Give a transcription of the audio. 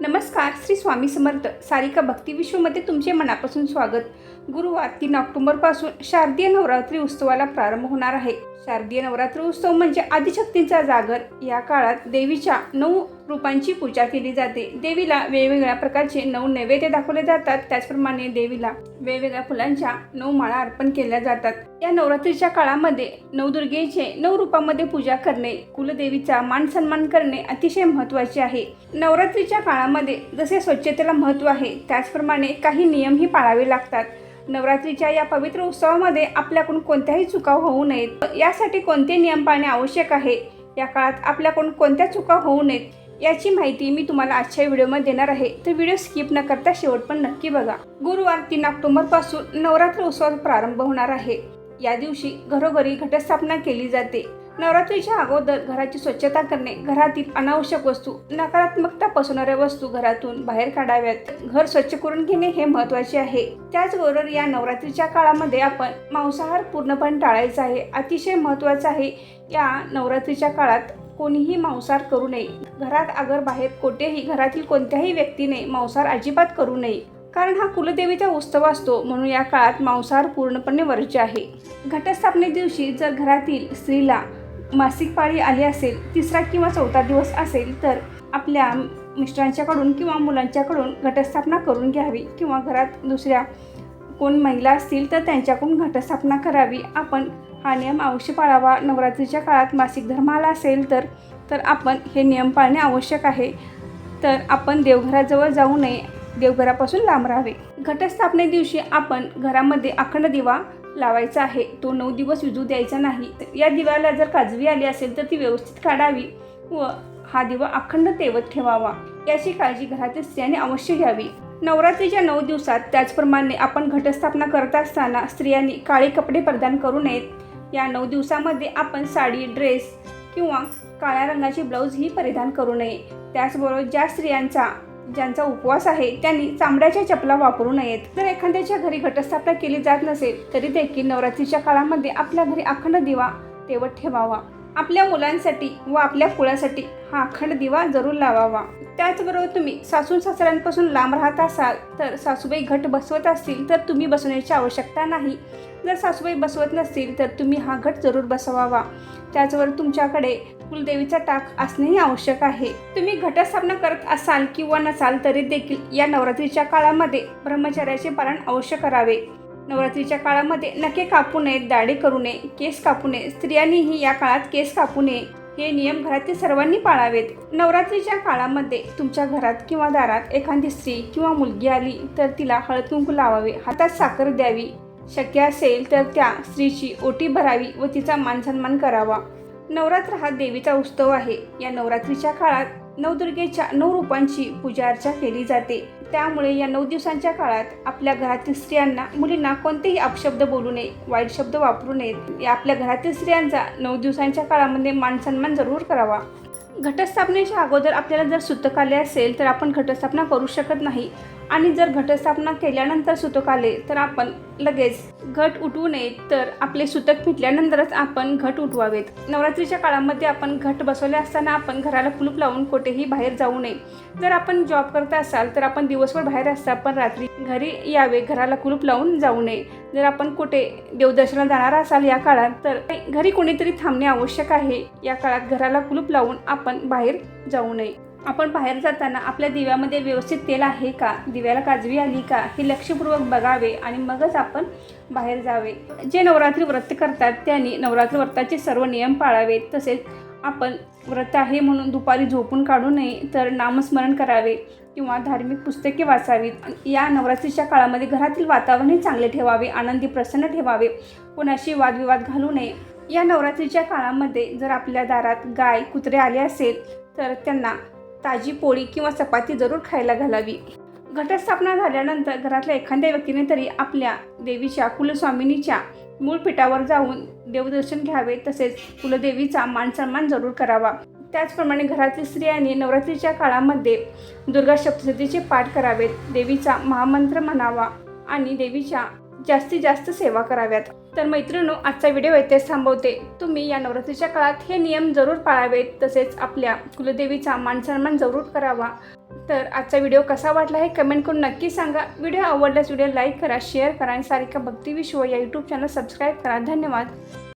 नमस्कार श्री स्वामी समर्थ. सारिका भक्ती विश्वमध्ये तुमचे मनापासून स्वागत. गुरुवार तीन ऑक्टोबरपासून शारदीय नवरात्री उत्सवाला प्रारंभ होणार आहे. शारदीय नवरात्र उत्सव म्हणजे आदिशक्तींचा जागर. या काळात देवीच्या नऊ रूपांची पूजा केली जाते. देवीला वेगवेगळ्या प्रकारचे नऊ नैवेद्य दाखवले जातात. त्याचप्रमाणे देवीला वेगवेगळ्या फुलांच्या नऊ माळा अर्पण केल्या जातात. या नवरात्रीच्या काळामध्ये नवदुर्गेचे नऊ रूपामध्ये पूजा करणे कुलदेवीचा मान सन्मान करणे अतिशय महत्त्वाचे आहे. नवरात्रीच्या काळामध्ये जसे स्वच्छतेला महत्त्व आहे त्याचप्रमाणे काही नियमही पाळावे लागतात. नवरात्रीच्या या पवित्र उत्सवामध्ये आपल्याकडून कोणत्याही चुका होऊ नयेत. यासाठी कोणते नियम पाळणे आवश्यक आहे? या काळात आपल्याकडून कोणत्या चुका होऊ नयेत? याची माहिती मी तुम्हाला आजच्या व्हिडिओमध्ये देणार आहे. तर व्हिडिओ स्किप न करता शेवट पण नक्की बघा. गुरुवार तीन ऑक्टोबरपासून नवरात्र उत्सवाचा प्रारंभ होणार आहे. या दिवशी घरोघरी घटस्थापना केली जाते. नवरात्रीच्या अगोदर घराची स्वच्छता करणे घरातील अनावश्यक वस्तू नकारात्मकता पसरणाऱ्या वस्तू घरातून बाहेर काढाव्यात. घर स्वच्छ करून घेणे हे महत्त्वाचे आहे. त्याचबरोबर या नवरात्रीच्या काळामध्ये आपण मांसाहार पूर्णपणे टाळायचा आहे. अतिशय महत्त्वाचं आहे या नवरात्रीच्या काळात कोणीही मांसाहार करू नये. घरात अगर बाहेर कोठेही घरातील कोणत्याही व्यक्तीने मांसाहार अजिबात करू नये. कारण हा कुलदेवीचा उत्सव असतो म्हणून या काळात मांसाहार पूर्णपणे वर्ज्य आहे. घटस्थापने दिवशी जर घरातील स्त्रीला मासिक पाळी आली असेल तिसरा किंवा चौथा दिवस असेल तर आपल्या मिस्टरांच्याकडून किंवा मुलांच्याकडून घटस्थापना करून घ्यावी किंवा घरात दुसऱ्या कोण महिला असतील तर त्यांच्याकडून घटस्थापना करावी. आपण हा नियम अवश्य पाळावा. नवरात्रीच्या काळात मासिक धर्म आला असेल तर तर आपण हे नियम पाळणे आवश्यक आहे. तर आपण देवघराजवळ जाऊ नये. देवघरापासून लांब राहावे. घटस्थापने दिवशी आपण घरामध्ये अखंड दिवा लावायचा आहे. तो नऊ दिवस विजू द्यायचा नाही. या दिव्याला जर काजवी आली असेल तर ती व्यवस्थित काढावी व हा दिवा अखंड तेवत ठेवावा. याची काळजी घरातील स्त्रियांनी अवश्य घ्यावी. नवरात्रीच्या नऊ दिवसात त्याचप्रमाणे आपण घटस्थापना करत असताना स्त्रियांनी काळे कपडे परिधान करू नयेत. या नऊ दिवसामध्ये आपण साडी ड्रेस किंवा काळ्या रंगाची ब्लाऊज ही परिधान करू नये. त्याचबरोबर ज्या स्त्रियांचा ज्यांचा उपवास आहे त्यांनी चामड्याच्या चपला वापरू नयेत. जर एखाद्याच्या घरी घटस्थापना केली जात नसेल तरी देखील नवरात्रीच्या काळामध्ये आपल्या घरी अखंड दिवा तेवत ठेवावा. आपल्या मुलांसाठी व आपल्या कुळासाठी हा अखंड दिवा जरूर लावावा. त्याचबरोबर तुम्ही सासून सासऱ्यांपासून लांब राहत असाल तर सासूबाई घट बसवत असतील तर तुम्ही बसवण्याची आवश्यकता नाही. जर सासूबाई बसवत नसतील तर तुम्ही हा घट जरूर बसवावा. त्याचबरोबर तुमच्याकडे कुलदेवीचा टाक असणेही आवश्यक आहे. तुम्ही घटस्थापना करत असाल किंवा नसाल तरी देखील या नवरात्रीच्या काळामध्ये ब्रह्मचर्याचे पालन अवश्य करावे. नवरात्रीच्या काळामध्ये नखे कापू नयेत दाढी करू नये केस कापू नये स्त्रियांनीही या काळात केस कापू नये हे नियम घरातील सर्वांनी पाळावेत. नवरात्रीच्या काळामध्ये तुमच्या घरात किंवा दारात एखादी स्त्री किंवा मुलगी आली तर तिला हळद कुंकू लावावे हातात साखर द्यावी. शक्य असेल तर त्या स्त्रीची ओटी भरावी व तिचा मानसन्मान करावा. नवरात्र हा देवीचा उत्सव आहे. या नवरात्रीच्या काळात नवदुर्गेच्या नऊ रूपांची पूजा अर्चा केली जाते. त्यामुळे या नऊ दिवसांच्या काळात आपल्या घरातील स्त्रियांना मुलींना कोणतेही अपशब्द बोलू नये वाईट शब्द वापरू नयेत. या आपल्या घरातील स्त्रियांचा नऊ दिवसांच्या काळामध्ये मानसन्मान जरूर करावा. घटस्थापनेच्या अगोदर आपल्याला जर सुतक आले असेल तर आपण घटस्थापना करू शकत नाही. आणि जर घटस्थापना केल्यानंतर सुतक आले तर आपण लगेच घट उठवू नये. तर आपले सुतक फिटल्यानंतरच आपण घट उठवावेत. नवरात्रीच्या काळामध्ये आपण घट बसवले असताना आपण घराला कुलूप लावून कुठेही बाहेर जाऊ नये. जर आपण जॉब करत असाल तर आपण दिवसभर बाहेर असता पण रात्री घरी यावे घराला कुलूप लावून जाऊ नये. जर आपण कुठे देवदर्शनाला जाणार असाल या काळात तर घरी कोणीतरी थांबणे आवश्यक आहे. या काळात घराला कुलूप लावून आपण बाहेर जाऊ नये. आपण बाहेर जाताना आपल्या दिव्यामध्ये व्यवस्थित तेल आहे का? दिव्याला काजवी आली का? हे लक्षपूर्वक बघावे आणि मगच आपण बाहेर जावे. जे नवरात्री व्रत करतात त्यांनी नवरात्री व्रताचे सर्व नियम पाळावेत तसेच आपण व्रत आहे म्हणून दुपारी झोपून काढू नये तर नामस्मरण करावे किंवा धार्मिक पुस्तके वाचावीत. या नवरात्रीच्या काळामध्ये घरातील वातावरणही चांगले ठेवावे आनंदी प्रसन्न ठेवावे. कोणाशी वादविवाद घालू नये. या नवरात्रीच्या काळामध्ये जर आपल्या दारात गाय कुत्रे आले असेल तर त्यांना ताजी पोळी किंवा चपाती जरूर खायला घालावी. घटस्थापना झाल्यानंतर घरातल्या एखाद्या व्यक्तीने तरी आपल्या देवीच्या कुलस्वामिनीच्या मूळ पीठावर जाऊन देवदर्शन घ्यावे तसेच कुलदेवीचा मानसन्मान जरूर करावा. त्याचप्रमाणे घरातील स्त्रियांनी नवरात्रीच्या काळामध्ये दुर्गा सप्तशतीचे पाठ करावेत देवीचा महामंत्र म्हणावा आणि देवीच्या जास्तीत जास्त सेवा कराव्यात. तर मैत्रिणू आजचा व्हिडिओ येथेच थांबवते. तुम्ही या नवरात्रीच्या काळात हे नियम जरूर पाळावेत तसेच आपल्या कुलदेवीचा मानसन्मान जरूर करावा. तर आजचा व्हिडिओ कसा वाटला हे कमेंट करून नक्की सांगा. व्हिडिओ आवडल्यास व्हिडिओ लाईक करा शेअर करा आणि सारिका भक्ती विश्व या यूट्यूब चॅनल सबस्क्राईब करा. धन्यवाद.